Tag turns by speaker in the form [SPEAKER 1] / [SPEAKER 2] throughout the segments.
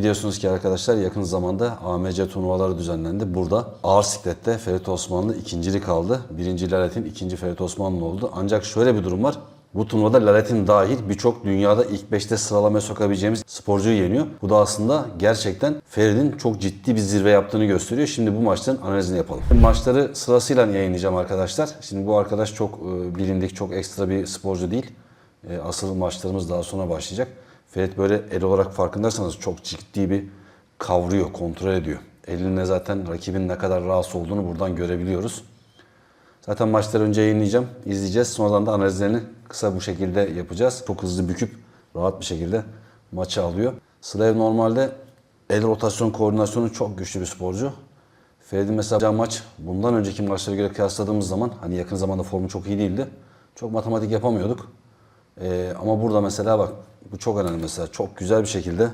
[SPEAKER 1] Biliyorsunuz ki arkadaşlar yakın zamanda AMC turnuvaları düzenlendi. Burada ağır siklette Ferit Osmanlı ikincilik aldı. Birinci Lalet'in ikinci Ferit Osmanlı oldu. Ancak şöyle bir durum var. Bu turnuvada Lalet'in dahil birçok dünyada ilk 5'te sıralamaya sokabileceğimiz sporcuyu yeniyor. Bu da aslında gerçekten Ferit'in çok ciddi bir zirve yaptığını gösteriyor. Şimdi bu maçların analizini yapalım. Maçları sırasıyla yayınlayacağım arkadaşlar. Şimdi bu arkadaş çok e, bilindik, çok ekstra bir sporcu değil. E, Asıl maçlarımız daha sonra başlayacak. Ferit böyle el olarak farkındaysanız çok ciddi bir kavruyor, kontrol ediyor. Elinle zaten rakibin ne kadar rahatsız olduğunu buradan görebiliyoruz. Zaten maçları önce yayınlayacağım, izleyeceğiz. Sonradan da analizlerini kısa bu şekilde yapacağız. Çok hızlı büküp rahat bir şekilde maçı alıyor. Slav normalde el rotasyon koordinasyonu çok güçlü bir sporcu. Ferit'in mesela maç bundan önceki maçlara göre kıyasladığımız zaman hani yakın zamanda formu çok iyi değildi. Çok matematik yapamıyorduk. Ee, ama burada mesela bak bu çok önemli mesela çok güzel bir şekilde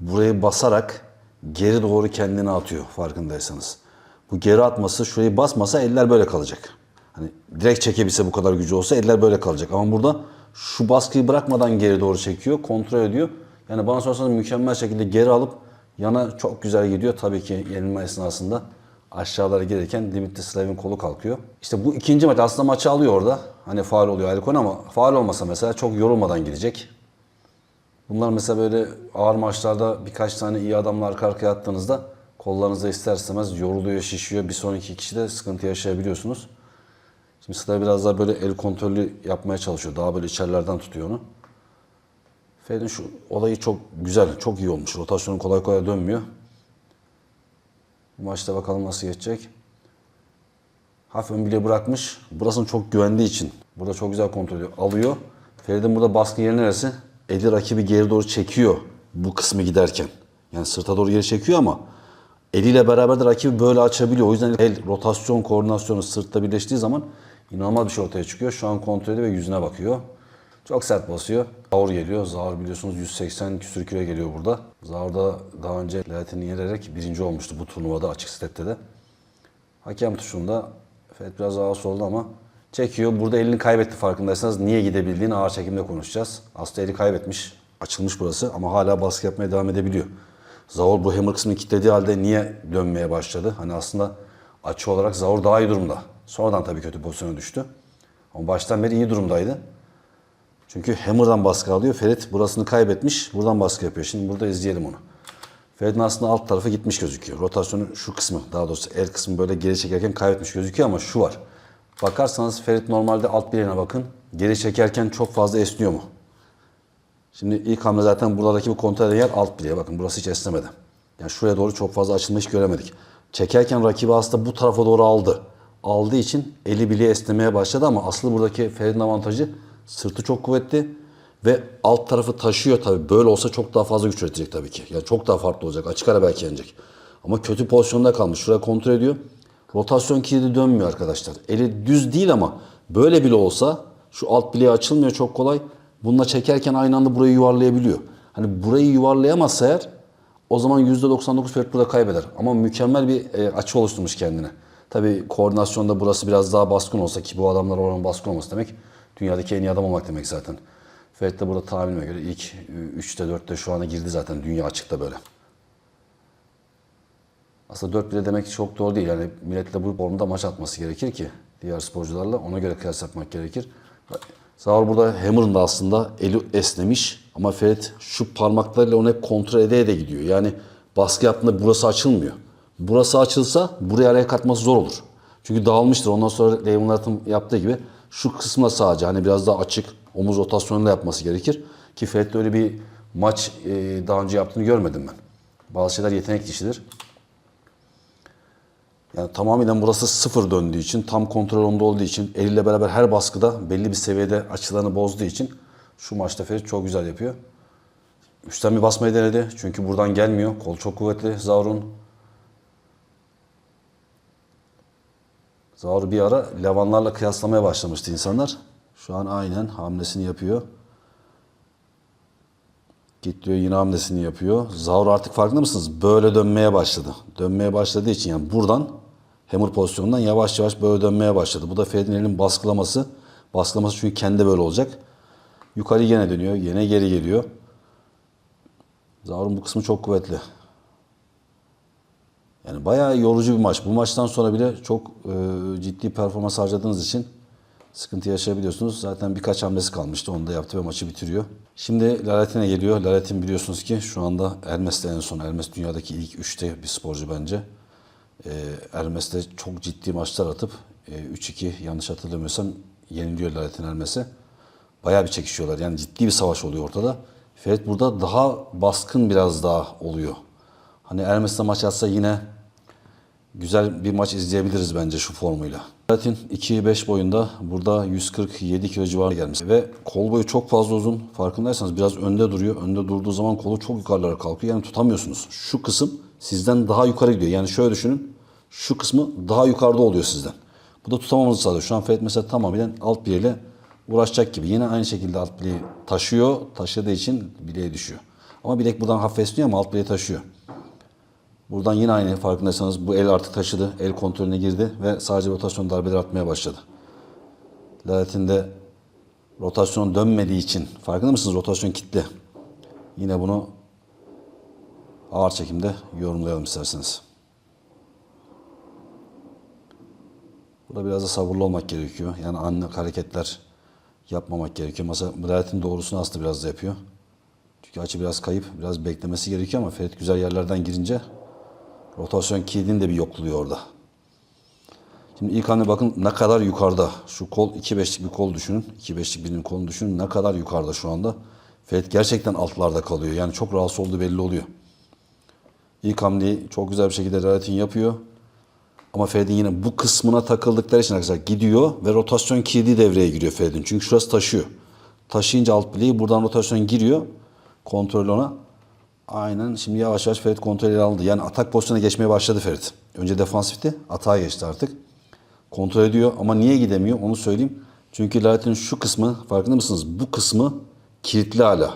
[SPEAKER 1] burayı basarak geri doğru kendini atıyor farkındaysanız. Bu geri atması şurayı basmasa eller böyle kalacak. Hani direkt çekebilse bu kadar gücü olsa eller böyle kalacak. Ama burada şu baskıyı bırakmadan geri doğru çekiyor, kontrol ediyor. Yani bana sorarsanız mükemmel şekilde geri alıp yana çok güzel gidiyor. Tabii ki yenilme esnasında aşağılara gelirken Dimitri Slav'in kolu kalkıyor. İşte bu ikinci maç aslında maçı alıyor orada. Hani faal oluyor ayrı konu ama faal olmasa mesela çok yorulmadan gidecek. Bunlar mesela böyle ağır maçlarda birkaç tane iyi adamla arka arkaya attığınızda kollarınıza ister istemez yoruluyor, şişiyor. Bir sonraki kişi de sıkıntı yaşayabiliyorsunuz. Şimdi Slav biraz daha böyle el kontrolü yapmaya çalışıyor. Daha böyle içerilerden tutuyor onu. Fed'in şu olayı çok güzel, çok iyi olmuş. Rotasyonu kolay kolay dönmüyor. Bu maçta bakalım nasıl geçecek. Hafif ön bile bırakmış. Burasını çok güvendiği için. Burada çok güzel kontrol. Alıyor. Ferid'in burada baskı yeri neresi? Eli rakibi geri doğru çekiyor bu kısmı giderken. Yani sırta doğru geri çekiyor ama eliyle beraber de rakibi böyle açabiliyor. O yüzden el rotasyon koordinasyonu sırtta birleştiği zaman inanılmaz bir şey ortaya çıkıyor. Şu an kontrol ediyor ve yüzüne bakıyor. Çok sert basıyor. Zaur geliyor. Zaur biliyorsunuz 180 küsür kilo geliyor burada. Zaur da daha önce Latin'i yenerek birinci olmuştu bu turnuvada açık stette de. Hakem tuşunda Fed biraz ağır oldu ama çekiyor. Burada elini kaybetti farkındaysanız. Niye gidebildiğini ağır çekimde konuşacağız. Aslında eli kaybetmiş. Açılmış burası ama hala baskı yapmaya devam edebiliyor. Zaur bu hammer kısmını kilitlediği halde niye dönmeye başladı? Hani aslında açı olarak Zaur daha iyi durumda. Sonradan tabii kötü pozisyona düştü. Ama baştan beri iyi durumdaydı. Çünkü Hammer'dan baskı alıyor. Ferit burasını kaybetmiş. Buradan baskı yapıyor. Şimdi burada izleyelim onu. Ferit'in aslında alt tarafı gitmiş gözüküyor. Rotasyonu şu kısmı daha doğrusu el kısmı böyle geri çekerken kaybetmiş gözüküyor ama şu var. Bakarsanız Ferit normalde alt bileğine bakın. Geri çekerken çok fazla esniyor mu? Şimdi ilk hamle zaten buradaki bu kontrol eden yer alt bileğe. Bakın burası hiç esnemedi. Yani şuraya doğru çok fazla açılma hiç göremedik. Çekerken rakibi aslında bu tarafa doğru aldı. Aldığı için eli bileği esnemeye başladı ama aslı buradaki Ferit'in avantajı sırtı çok kuvvetli ve alt tarafı taşıyor tabii. Böyle olsa çok daha fazla güç üretecek tabii ki. Yani çok daha farklı olacak. Açık ara belki yenecek. Ama kötü pozisyonda kalmış. Şuraya kontrol ediyor. Rotasyon kilidi dönmüyor arkadaşlar. Eli düz değil ama böyle bile olsa şu alt bileği açılmıyor çok kolay. Bununla çekerken aynı anda burayı yuvarlayabiliyor. Hani burayı yuvarlayamazsa eğer o zaman %99 Ferit burada kaybeder. Ama mükemmel bir e, açı oluşturmuş kendine. Tabii koordinasyonda burası biraz daha baskın olsa ki bu adamlar oranın baskın olması demek dünyadaki en iyi adam olmak demek zaten. Ferit de burada tahminime göre ilk 3'te 4'te şu ana girdi zaten dünya açıkta böyle. Aslında 4 bile demek çok doğru değil. Yani milletle bu formda maç atması gerekir ki diğer sporcularla ona göre kıyas yapmak gerekir. Zaur burada Hammer'ın da aslında eli esnemiş ama Ferit şu parmaklarıyla onu hep kontrol ede ede gidiyor. Yani baskı yaptığında burası açılmıyor. Burası açılsa buraya araya katması zor olur. Çünkü dağılmıştır. Ondan sonra Leyman Atım yaptığı gibi şu kısmına sadece hani biraz daha açık omuz rotasyonuyla yapması gerekir. Ki Ferit'te öyle bir maç e, daha önce yaptığını görmedim ben. Bazı şeyler yetenek işidir. Yani tamamen burası sıfır döndüğü için, tam kontrol onda olduğu için, eliyle beraber her baskıda belli bir seviyede açılarını bozduğu için şu maçta Ferit çok güzel yapıyor. Üstten bir basmayı denedi. Çünkü buradan gelmiyor. Kol çok kuvvetli Zaur'un. Zaur bir ara Levanlarla kıyaslamaya başlamıştı insanlar. Şu an aynen hamlesini yapıyor. Gitliyor yine hamlesini yapıyor. Zaur artık farkında mısınız? Böyle dönmeye başladı. Dönmeye başladığı için yani buradan hammer pozisyonundan yavaş yavaş böyle dönmeye başladı. Bu da Fed'in baskılaması. Baskılaması çünkü kendi böyle olacak. Yukarı yine dönüyor. Yine geri geliyor. Zavrun bu kısmı çok kuvvetli. Yani bayağı yorucu bir maç. Bu maçtan sonra bile çok e, ciddi performans harcadığınız için sıkıntı yaşayabiliyorsunuz. Zaten birkaç hamlesi kalmıştı. Onu da yaptı ve maçı bitiriyor. Şimdi Laletin'e geliyor. Laletin biliyorsunuz ki şu anda Hermes'te en son. Hermes dünyadaki ilk üçte bir sporcu bence. E, Hermes'te çok ciddi maçlar atıp e, 3-2 yanlış hatırlamıyorsam yeniliyor Laletin Hermes'e. Bayağı bir çekişiyorlar. Yani ciddi bir savaş oluyor ortada. Ferit burada daha baskın biraz daha oluyor. Hani Hermes'te maç atsa yine güzel bir maç izleyebiliriz bence şu formuyla. Latin 2-5 boyunda burada 147 kilo civarı gelmiş. Ve kol boyu çok fazla uzun. Farkındaysanız biraz önde duruyor. Önde durduğu zaman kolu çok yukarılara kalkıyor. Yani tutamıyorsunuz. Şu kısım sizden daha yukarı gidiyor. Yani şöyle düşünün. Şu kısmı daha yukarıda oluyor sizden. Bu da tutamamanızı sağlıyor. Şu an Ferit mesela tamamen alt bileğiyle uğraşacak gibi. Yine aynı şekilde alt bileği taşıyor. Taşıdığı için bileğe düşüyor. Ama bilek buradan hafif esniyor ama alt bileği taşıyor. Buradan yine aynı farkındaysanız bu el artık taşıdı. El kontrolüne girdi ve sadece rotasyon darbeleri atmaya başladı. Laletinde rotasyon dönmediği için farkında mısınız? Rotasyon kilitli. Yine bunu ağır çekimde yorumlayalım isterseniz. Burada biraz da sabırlı olmak gerekiyor. Yani anlık hareketler yapmamak gerekiyor. Mesela Lalet'in doğrusunu aslında biraz da yapıyor. Çünkü açı biraz kayıp, biraz beklemesi gerekiyor ama Ferit güzel yerlerden girince rotasyon kilidini de bir yokluyor orada. Şimdi ilk hamle bakın ne kadar yukarıda. Şu kol 2-5'lik bir kol düşünün. 2-5'lik birinin kolunu düşünün. Ne kadar yukarıda şu anda. Ferit gerçekten altlarda kalıyor. Yani çok rahatsız olduğu belli oluyor. İlk hamleyi çok güzel bir şekilde Relatin yapıyor. Ama Ferit'in yine bu kısmına takıldıkları için arkadaşlar gidiyor ve rotasyon kilidi devreye giriyor Ferit'in. Çünkü şurası taşıyor. Taşıyınca alt bileği buradan rotasyon giriyor. Kontrol ona. Aynen şimdi yavaş yavaş Ferit kontrolü aldı. Yani atak pozisyonuna geçmeye başladı Ferit. Önce defansifti. Atağa geçti artık. Kontrol ediyor ama niye gidemiyor onu söyleyeyim. Çünkü Lalet'in şu kısmı farkında mısınız? Bu kısmı kilitli hala.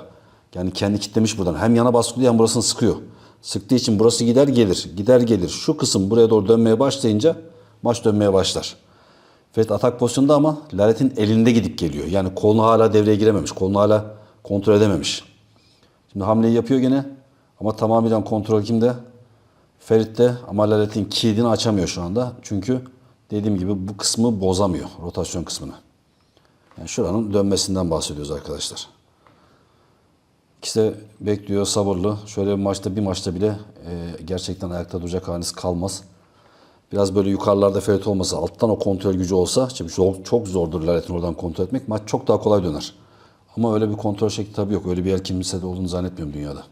[SPEAKER 1] Yani kendi kitlemiş buradan. Hem yana baskılıyor hem burasını sıkıyor. Sıktığı için burası gider gelir. Gider gelir. Şu kısım buraya doğru dönmeye başlayınca maç dönmeye başlar. Ferit atak pozisyonunda ama Lalet'in elinde gidip geliyor. Yani kolunu hala devreye girememiş. Kolunu hala kontrol edememiş. Şimdi hamleyi yapıyor gene. Ama tamamen kontrol kimde? Ferit'te ama Lalet'in kilidini açamıyor şu anda. Çünkü dediğim gibi bu kısmı bozamıyor. Rotasyon kısmını. Yani şuranın dönmesinden bahsediyoruz arkadaşlar. İkisi de bekliyor, sabırlı. Şöyle bir maçta, bir maçta bile e, gerçekten ayakta duracak haliniz kalmaz. Biraz böyle yukarılarda Ferit olmasa, alttan o kontrol gücü olsa, şimdi çok, çok zordur Lalet'in oradan kontrol etmek. Maç çok daha kolay döner. Ama öyle bir kontrol şekli tabii yok. Öyle bir yer kimsede olduğunu zannetmiyorum dünyada.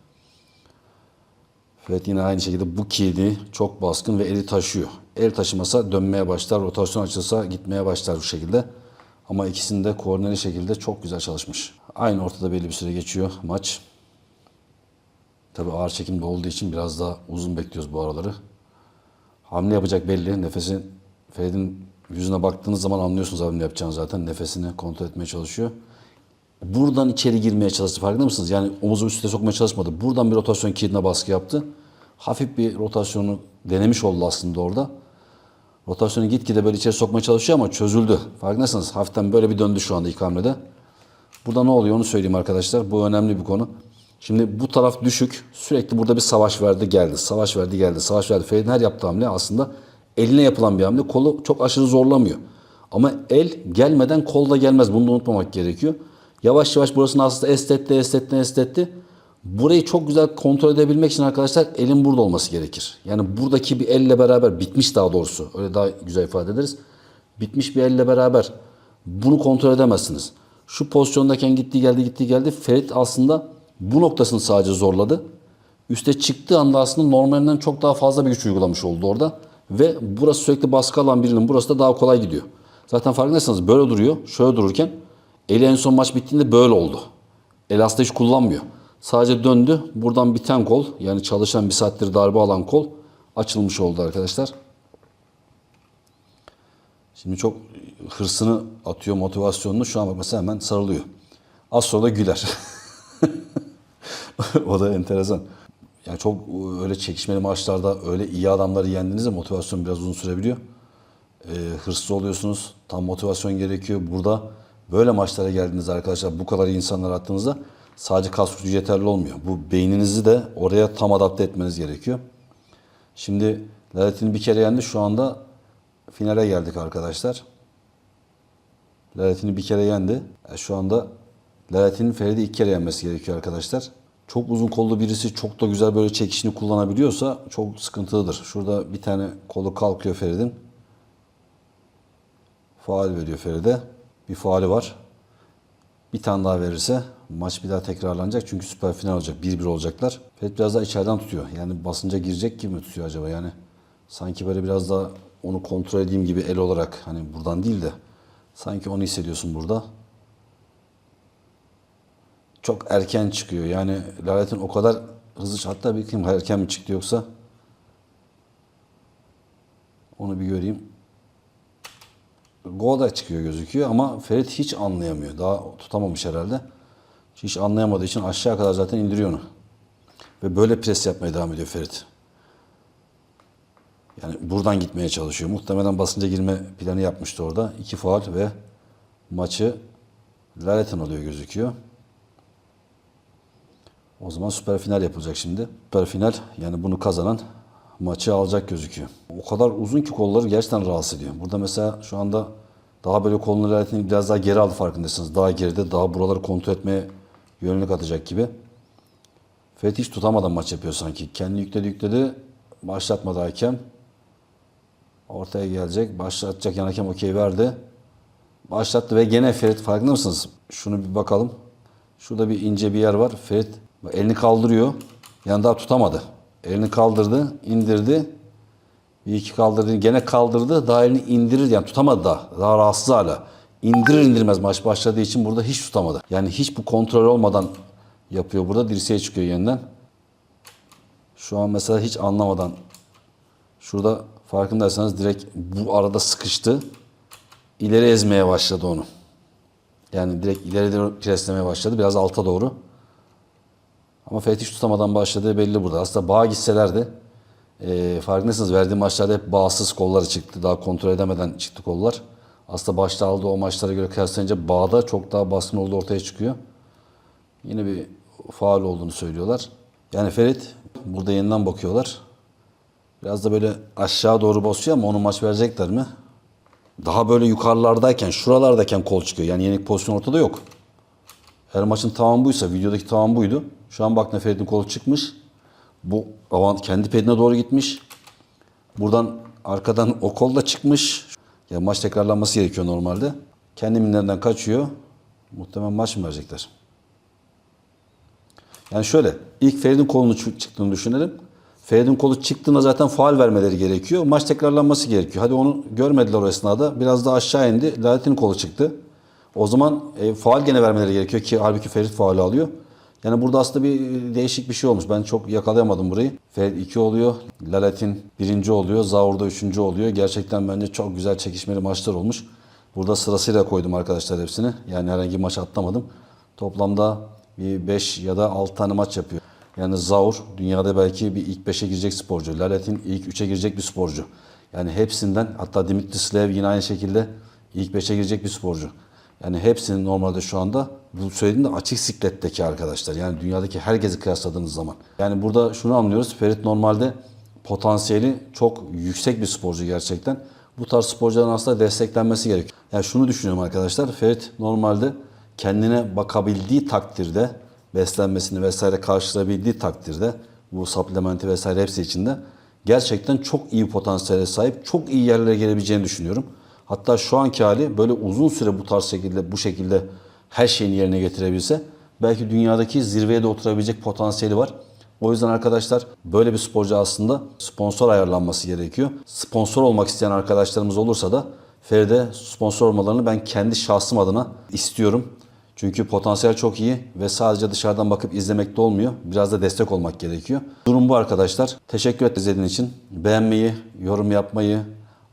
[SPEAKER 1] Evet yine aynı şekilde bu kilidi çok baskın ve eli taşıyor. El taşımasa dönmeye başlar, rotasyon açılsa gitmeye başlar bu şekilde. Ama ikisinde koordineli şekilde çok güzel çalışmış. Aynı ortada belli bir süre geçiyor maç. Tabi ağır çekimde olduğu için biraz daha uzun bekliyoruz bu araları. Hamle yapacak belli. Nefesi Ferid'in yüzüne baktığınız zaman anlıyorsunuz ne yapacağını zaten. Nefesini kontrol etmeye çalışıyor. Buradan içeri girmeye çalıştı. Farkında mısınız? Yani omuzu üstüne sokmaya çalışmadı. Buradan bir rotasyon kilidine baskı yaptı. Hafif bir rotasyonu denemiş oldu aslında orada. Rotasyonu gitgide böyle içeri sokmaya çalışıyor ama çözüldü. Farkındasınız. Hafiften böyle bir döndü şu anda ilk hamlede. Burada ne oluyor onu söyleyeyim arkadaşlar. Bu önemli bir konu. Şimdi bu taraf düşük. Sürekli burada bir savaş verdi geldi. Savaş verdi geldi. Savaş verdi. Ferid'in her yaptığı hamle aslında eline yapılan bir hamle. Kolu çok aşırı zorlamıyor. Ama el gelmeden kol da gelmez. Bunu da unutmamak gerekiyor. Yavaş yavaş burasını aslında estetti, estetti, estetti. Burayı çok güzel kontrol edebilmek için arkadaşlar elin burada olması gerekir. Yani buradaki bir elle beraber bitmiş daha doğrusu. Öyle daha güzel ifade ederiz. Bitmiş bir elle beraber bunu kontrol edemezsiniz. Şu pozisyondayken gitti geldi gitti geldi. Ferit aslında bu noktasını sadece zorladı. Üste çıktığı anda aslında normalinden çok daha fazla bir güç uygulamış oldu orada. Ve burası sürekli baskı alan birinin burası da daha kolay gidiyor. Zaten farkındaysanız böyle duruyor. Şöyle dururken eli en son maç bittiğinde böyle oldu. El aslında hiç kullanmıyor. Sadece döndü. Buradan biten kol yani çalışan bir saattir darbe alan kol açılmış oldu arkadaşlar. Şimdi çok hırsını atıyor motivasyonunu. Şu an bak mesela hemen sarılıyor. Az sonra da güler. o da enteresan. Yani çok öyle çekişmeli maçlarda öyle iyi adamları yendiğinizde motivasyon biraz uzun sürebiliyor. Ee, hırslı oluyorsunuz. Tam motivasyon gerekiyor. Burada böyle maçlara geldiğinizde arkadaşlar bu kadar insanlar attığınızda sadece kas gücü yeterli olmuyor. Bu beyninizi de oraya tam adapte etmeniz gerekiyor. Şimdi Laletin bir kere yendi. Şu anda finale geldik arkadaşlar. Laletin'i bir kere yendi. E, Şu anda Laletin'in Ferit'i iki kere yenmesi gerekiyor arkadaşlar. Çok uzun kollu birisi çok da güzel böyle çekişini kullanabiliyorsa çok sıkıntılıdır. Şurada bir tane kolu kalkıyor Ferit'in. Faal veriyor Ferit'e. Bir faali var. Bir tane daha verirse maç bir daha tekrarlanacak. Çünkü süper final olacak. 1-1 olacaklar. Ferit biraz daha içeriden tutuyor. Yani basınca girecek gibi mi tutuyor acaba? Yani sanki böyle biraz daha onu kontrol edeyim gibi el olarak hani buradan değil de sanki onu hissediyorsun burada. Çok erken çıkıyor. Yani Laletin o kadar hızlı hatta bir kim erken mi çıktı yoksa onu bir göreyim. Gol da çıkıyor gözüküyor ama Ferit hiç anlayamıyor. Daha tutamamış herhalde. Hiç anlayamadığı için aşağı kadar zaten indiriyor onu. Ve böyle pres yapmaya devam ediyor Ferit. Yani buradan gitmeye çalışıyor. Muhtemelen basınca girme planı yapmıştı orada. İki faal ve maçı Laletin alıyor gözüküyor. O zaman süper final yapılacak şimdi. Süper final yani bunu kazanan maçı alacak gözüküyor. O kadar uzun ki kolları gerçekten rahatsız ediyor. Burada mesela şu anda daha böyle kolunu Laletin biraz daha geri aldı farkındaysanız. Daha geride daha buraları kontrol etmeye yönelik atacak gibi. Fethi hiç tutamadan maç yapıyor sanki. Kendi yükledi yükledi. Başlatmadı hakem. Ortaya gelecek. Başlatacak yan hakem okey verdi. Başlattı ve gene Ferit farkında mısınız? Şunu bir bakalım. Şurada bir ince bir yer var. Ferit elini kaldırıyor. Yani daha tutamadı. Elini kaldırdı, indirdi. Bir iki kaldırdı, gene kaldırdı. Daha elini indirir yani tutamadı daha. Daha rahatsız hala. İndirir indirmez maç başladığı için burada hiç tutamadı. Yani hiç bu kontrol olmadan yapıyor burada. Dirseğe çıkıyor yeniden. Şu an mesela hiç anlamadan şurada farkındaysanız direkt bu arada sıkıştı. İleri ezmeye başladı onu. Yani direkt ileri preslemeye başladı. Biraz alta doğru. Ama Fethiş tutamadan başladığı belli burada. Aslında bağa gitselerdi e, farkındaysanız verdiği maçlarda hep bağımsız kolları çıktı. Daha kontrol edemeden çıktı kollar. Aslında başta aldığı o maçlara göre kıyaslayınca bağda çok daha baskın olduğu ortaya çıkıyor. Yine bir faal olduğunu söylüyorlar. Yani Ferit burada yeniden bakıyorlar. Biraz da böyle aşağı doğru basıyor ama onu maç verecekler mi? Daha böyle yukarılardayken, şuralardayken kol çıkıyor. Yani yenik pozisyon ortada yok. Her maçın tamamı buysa, videodaki tamam buydu. Şu an bak Ferit'in kolu çıkmış. Bu avant kendi pedine doğru gitmiş. Buradan arkadan o kol da çıkmış. Ya maç tekrarlanması gerekiyor normalde. Kendi minlerinden kaçıyor. Muhtemelen maç mı verecekler? Yani şöyle, ilk Ferit'in kolunu çı- çıktığını düşünelim. Ferit'in kolu çıktığında zaten faal vermeleri gerekiyor. Maç tekrarlanması gerekiyor. Hadi onu görmediler o esnada. Biraz daha aşağı indi. Laletin'in kolu çıktı. O zaman e, faal gene vermeleri gerekiyor ki halbuki Ferit faali alıyor. Yani burada aslında bir değişik bir şey olmuş. Ben çok yakalayamadım burayı. Ferit 2 oluyor. Laletin birinci oluyor. Zaur'da üçüncü oluyor. Gerçekten bence çok güzel çekişmeli maçlar olmuş. Burada sırasıyla koydum arkadaşlar hepsini. Yani herhangi bir maç atlamadım. Toplamda bir 5 ya da 6 tane maç yapıyor. Yani Zaur dünyada belki bir ilk 5'e girecek sporcu. Laletin ilk 3'e girecek bir sporcu. Yani hepsinden hatta Dimitri Slev yine aynı şekilde ilk 5'e girecek bir sporcu. Yani hepsinin normalde şu anda bu söylediğim açık sikletteki arkadaşlar. Yani dünyadaki herkesi kıyasladığınız zaman. Yani burada şunu anlıyoruz. Ferit normalde potansiyeli çok yüksek bir sporcu gerçekten. Bu tarz sporcuların aslında desteklenmesi gerekiyor. Yani şunu düşünüyorum arkadaşlar. Ferit normalde kendine bakabildiği takdirde beslenmesini vesaire karşılayabildiği takdirde bu supplementi vesaire hepsi içinde gerçekten çok iyi potansiyele sahip, çok iyi yerlere gelebileceğini düşünüyorum. Hatta şu anki hali böyle uzun süre bu tarz şekilde bu şekilde her şeyini yerine getirebilse belki dünyadaki zirveye de oturabilecek potansiyeli var. O yüzden arkadaşlar böyle bir sporcu aslında sponsor ayarlanması gerekiyor. Sponsor olmak isteyen arkadaşlarımız olursa da Feride sponsor olmalarını ben kendi şahsım adına istiyorum. Çünkü potansiyel çok iyi ve sadece dışarıdan bakıp izlemek de olmuyor. Biraz da destek olmak gerekiyor. Durum bu arkadaşlar. Teşekkür ederim izlediğiniz için. Beğenmeyi, yorum yapmayı,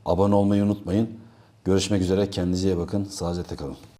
[SPEAKER 1] abone olmayı unutmayın. Görüşmek üzere. Kendinize iyi bakın. Sağlıcakla kalın.